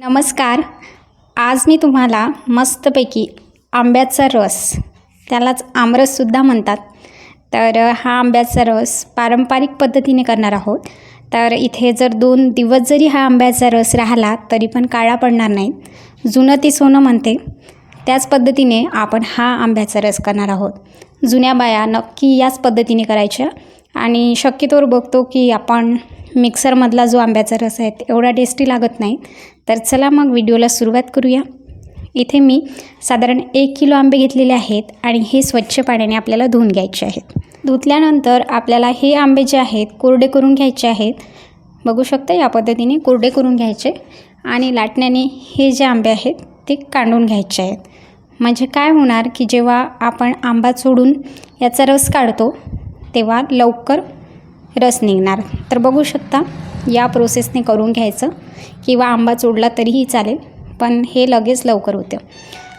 नमस्कार. आज मी तुम्हाला मस्तपैकी आंब्याचा रस त्यालाच आमरससुद्धा म्हणतात. तर हा आंब्याचा रस पारंपरिक पद्धतीने करणार आहोत. तर इथे जर दोन दिवस जरी हा आंब्याचा रस राहिला तरी पण काळा पडणार नाही. जुनं ती सोनं म्हणते. त्याच पद्धतीने आपण हा आंब्याचा रस करणार आहोत. जुन्या बाया नक्की याच पद्धतीने करायच्या. आणि शक्यतोवर बघतो की आपण मिक्सरमधला जो आंब्याचा रस आहे एवढा टेस्टी लागत नाही. तर चला मग व्हिडिओला सुरुवात करूया. इथे मी साधारण एक किलो आंबे घेतलेले आहेत आणि हे स्वच्छ पाण्याने आपल्याला धुवून घ्यायचे आहेत. धुतल्यानंतर आपल्याला हे आंबे जे आहेत कोरडे करून घ्यायचे आहेत. बघू शकता या पद्धतीने कोरडे करून घ्यायचे आणि लाटण्याने हे जे आंबे आहेत ते काढून घ्यायचे आहेत. म्हणजे काय होणार की जेव्हा आपण आंबा चोडून याचा रस काढतो तेव्हा लवकर रस निघणार. तर बघू शकता या प्रोसेसने करून घ्यायचं. किंवा आंबा चोडला तरीही चालेल पण हे लगेच लवकर होतं.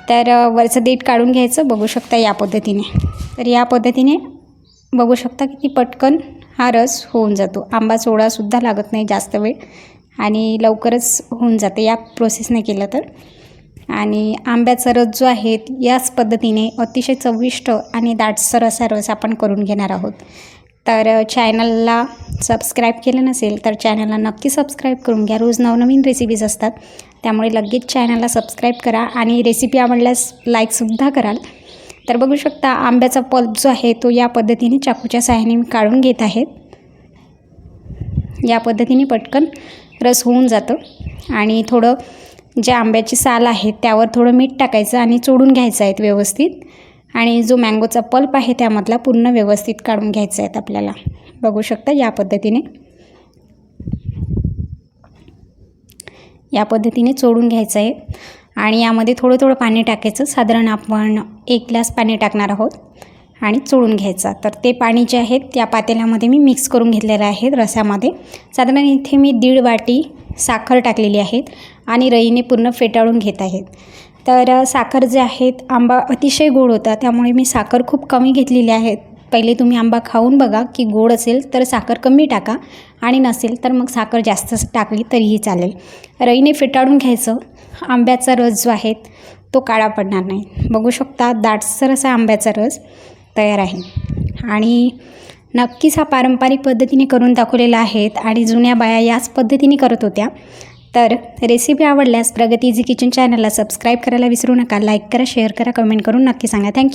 तर वरचं देठ काढून घ्यायचं. बघू शकता या पद्धतीने. तर या पद्धतीने बघू शकता किती पटकन हा रस होऊन जातो. आंबा चोळासुद्धा लागत नाही जास्त वेळ आणि लवकरच होऊन जाते या प्रोसेसने केलं तर. आणि आंब्याचा रस जो आहे याच पद्धतीने अतिशय चविष्ट आणि दाटसर असा रस आपण करून घेणार आहोत. तर चॅनलला सबस्क्राईब केलं नसेल तर चॅनलला नक्की सबस्क्राईब करून घ्या. रोज नवनवीन रेसिपीज असतात. त्यामुळे लगेच चॅनलला सबस्क्राईब करा आणि रेसिपी आवडल्यास लाईकसुद्धा कराल. तर बघू शकता आंब्याचा पल्प जो आहे तो या पद्धतीने चाकूच्या सहाय्याने मी काढून घेत आहे. या पद्धतीने पटकन रस होऊन जातं. आणि थोडं जे आंब्याची साल आहे त्यावर थोडं मीठ टाकायचं आणि चोडून घ्यायचं आहेत व्यवस्थित. आणि जो मँगोचा पल्प आहे त्यामधला पूर्ण व्यवस्थित काढून घ्यायचा आहेत आपल्याला. बघू शकता या पद्धतीने. या पद्धतीने चोडून घ्यायचं आहे. आणि यामध्ये थोडं थोडं पाणी टाकायचं. साधारण आपण एक ग्लास पाणी टाकणार आहोत आणि चोळून घ्यायचा. तर ते पाणी जे आहे त्या पातेल्यामध्ये मी मिक्स करून घेतलेलं आहे रसामध्ये. साधारण इथे मी दीड वाटी साखर टाकलेली आहेत आणि रईने पूर्ण फेटाळून घेत आहेत. तर साखर जे आहेत आंबा अतिशय गोड होता त्यामुळे मी साखर खूप कमी घेतलेली आहे. पहिले तुम्ही आंबा खाऊन बघा की गोड असेल तर साखर कमी टाका आणि नसेल तर मग साखर जास्त टाकली तरीही चालेल. रईने फेटाळून घ्यायचं. आंब्याचा रस जो आहे तो काळा पडणार नाही. बघू शकता दाटसर असा आंब्याचा रस तयार आहे. आणि नक्कीच हा पारंपरिक पद्धतीने करून दाखवलेला आहेत आणि जुन्या बाया याच पद्धतीने करत होत्या. तर रेसिपी आवडल्यास प्रगती इझी किचन चॅनलला सबस्क्राईब करायला विसरू नका लाईक करा शेअर करा कमेंट करून नक्की सांगा. थँक्यू